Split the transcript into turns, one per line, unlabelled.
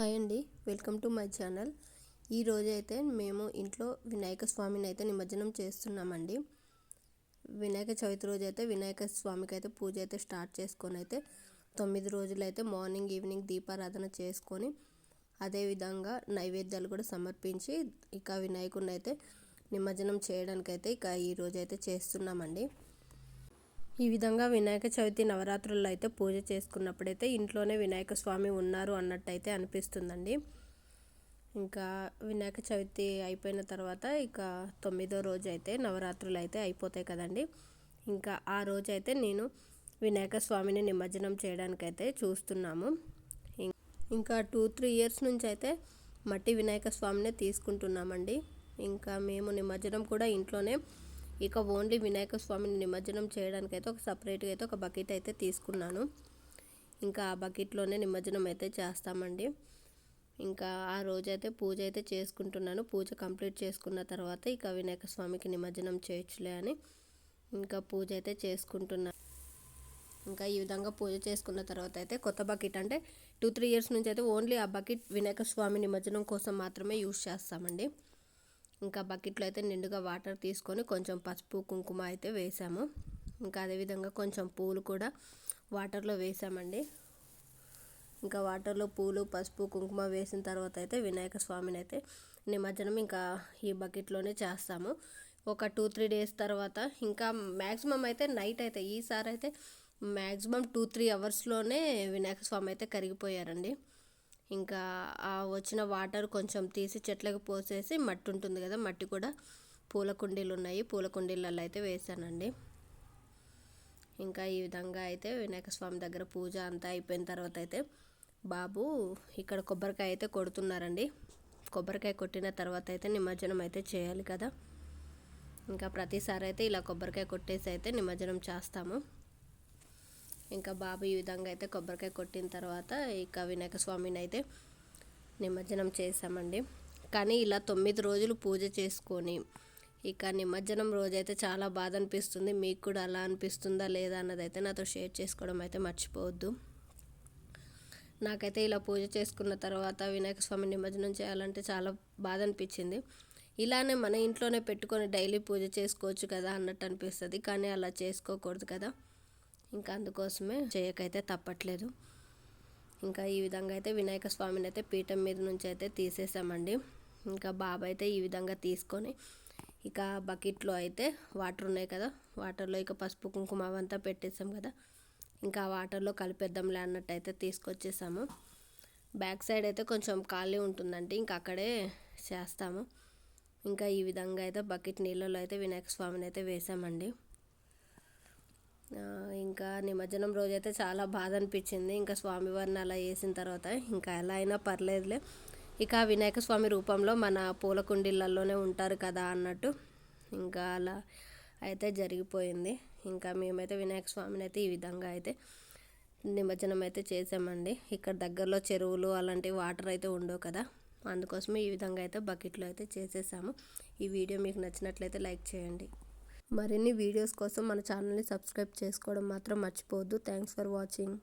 Hi అండి welcome to my channel. ఈరోజైతే మేము ఇంట్లో వినాయక స్వామిని అయితే నిమజ్జనం చేస్తున్నామండి. వినాయక చవితి రోజు అయితే వినాయక స్వామికి అయితే పూజ అయితే స్టార్ట్ చేసుకొని అయితే తొమ్మిది రోజులు అయితే మార్నింగ్ ఈవినింగ్ దీపారాధన చేసుకొని అదేవిధంగా నైవేద్యాలు కూడా సమర్పించి ఇక వినాయకుడిని అయితే నిమజ్జనం చేయడానికైతే ఇక ఈరోజు అయితే చేస్తున్నామండి. ఈ విధంగా వినాయక చవితి నవరాత్రుల్లో అయితే పూజ చేసుకున్నప్పుడైతే ఇంట్లోనే వినాయక స్వామి ఉన్నారు అన్నట్టయితే అనిపిస్తుందండి. ఇంకా వినాయక చవితి అయిపోయిన తర్వాత ఇక తొమ్మిదో రోజు అయితే నవరాత్రులు అయితే అయిపోతాయి కదండి. ఇంకా ఆ రోజు అయితే నేను వినాయక స్వామిని నిమజ్జనం చేయడానికైతే చూస్తున్నాము. ఇంకా టూ త్రీ ఇయర్స్ నుంచి అయితే మట్టి వినాయక స్వామినే తీసుకుంటున్నామండి. ఇంకా మేము నిమజ్జనం కూడా ఇంట్లోనే ఇక ఓన్లీ వినాయక స్వామిని నిమజ్జనం చేయడానికి అయితే ఒక సపరేట్గా అయితే ఒక బకెట్ అయితే తీసుకున్నాను. ఇంకా ఆ బకెట్లోనే నిమజ్జనం అయితే చేస్తామండి. ఇంకా ఆ రోజైతే పూజ అయితే చేసుకుంటున్నాను. పూజ కంప్లీట్ చేసుకున్న తర్వాత ఇక వినాయక స్వామికి నిమజ్జనం చేయొచ్చులే అని ఇంకా పూజ అయితే చేసుకుంటున్నాను ఇంకా ఈ విధంగా పూజ చేసుకున్న తర్వాత అయితే కొత్త బకెట్ అంటే టూ త్రీ ఇయర్స్ నుంచి అయితే ఓన్లీ ఆ బకెట్ వినాయక స్వామి నిమజ్జనం కోసం మాత్రమే యూజ్ చేస్తామండి. ఇంకా బకెట్లో అయితే నిండుగా వాటర్ తీసుకొని కొంచెం పసుపు కుంకుమ అయితే వేసాము. ఇంకా అదేవిధంగా కొంచెం పూలు కూడా వాటర్లో వేసామండి. ఇంకా వాటర్లో పూలు పసుపు కుంకుమ వేసిన తర్వాత అయితే వినాయక స్వామిని అయితే నిమజ్జనం ఇంకా ఈ బకెట్లోనే చేస్తాము. ఒక టూ త్రీ డేస్ తర్వాత ఇంకా మ్యాక్సిమం అయితే నైట్ అయితే ఈసారి అయితే మ్యాక్సిమం టూ త్రీ అవర్స్లోనే వినాయక స్వామి అయితే కరిగిపోయారండి. ఇంకా ఆ వచ్చిన వాటర్ కొంచెం తీసి చెట్లకు పోసేసి మట్టి ఉంటుంది కదా మట్టి కూడా పూల కుండీలు ఉన్నాయి. పూల కుండీలలో అయితే వేసానండి. ఇంకా ఈ విధంగా అయితే వినాయక స్వామి దగ్గర పూజ అంతా అయిపోయిన తర్వాత అయితే బాబు ఇక్కడ కొబ్బరికాయ అయితే కొడుతున్నారండి. కొబ్బరికాయ కొట్టిన తర్వాత అయితే నిమజ్జనం అయితే చేయాలి కదా. ఇంకా ప్రతిసారి అయితే ఇలా కొబ్బరికాయ కొట్టేసి అయితే నిమజ్జనం చేస్తాము. ఇంకా బాబు ఈ విధంగా అయితే కొబ్బరికాయ కొట్టిన తర్వాత ఇక వినాయక స్వామిని అయితే నిమజ్జనం చేసామండి కానీ ఇలా తొమ్మిది రోజులు పూజ చేసుకొని ఇక నిమజ్జనం రోజైతే చాలా బాధ అనిపిస్తుంది. మీకు కూడా అలా అనిపిస్తుందా లేదా అన్నది అయితే నాతో షేర్ చేసుకోవడం అయితే మర్చిపోవద్దు. నాకైతే ఇలా పూజ చేసుకున్న తర్వాత వినాయక స్వామి నిమజ్జనం చేయాలంటే చాలా బాధ అనిపించింది. ఇలానే మన ఇంట్లోనే పెట్టుకొని డైలీ పూజ చేసుకోవచ్చు కదా అన్నట్టు అనిపిస్తుంది. కానీ అలా చేసుకోకూడదు కదా. ఇంకా అందుకోసమే చేయకైతే తప్పట్లేదు. ఇంకా ఈ విధంగా అయితే వినాయక స్వామిని అయితే పీఠం మీద నుంచి అయితే తీసేసామండి. ఇంకా బాబా అయితే ఈ విధంగా తీసుకొని ఇక బకెట్లో అయితే వాటర్ ఉన్నాయి కదా వాటర్లో ఇక పసుపు కుంకుమ అవంతా పెట్టేసాం కదా ఇంకా వాటర్లో కలిపేద్దాంలే అన్నట్టు అయితే తీసుకొచ్చేసాము. బ్యాక్ సైడ్ అయితే కొంచెం ఖాళీ ఉంటుందండి ఇంకా అక్కడే చేస్తాము. ఇంకా ఈ విధంగా అయితే బకెట్ నీళ్ళలో అయితే వినాయక స్వామిని అయితే వేసామండి. ఇంకా నిమజ్జనం రోజైతే చాలా బాధ అనిపించింది ఇంకా స్వామివారిని అలా వేసిన తర్వాత ఇంకా ఎలా అయినా పర్లేదులే. ఇక వినాయక స్వామి రూపంలో మన పూల కుండీలలోనే ఉంటారు కదా అన్నట్టు ఇంకా అలా అయితే జరిగిపోయింది. ఇంకా మేమైతే వినాయక స్వామిని అయితే ఈ విధంగా అయితే నిమజ్జనం అయితే చేసామండి. ఇక్కడ దగ్గరలో చెరువులు అలాంటి వాటర్ అయితే ఉండవు కదా. అందుకోసమే ఈ విధంగా అయితే బకెట్లో అయితే చేసేసాము. ఈ వీడియో మీకు నచ్చినట్లయితే లైక్ చేయండి. మరిన్ని వీడియోస్ కోసం మన ఛానల్ని సబ్స్క్రైబ్ చేసుకోవడం మాత్రం మర్చిపోవద్దు. Thanks for watching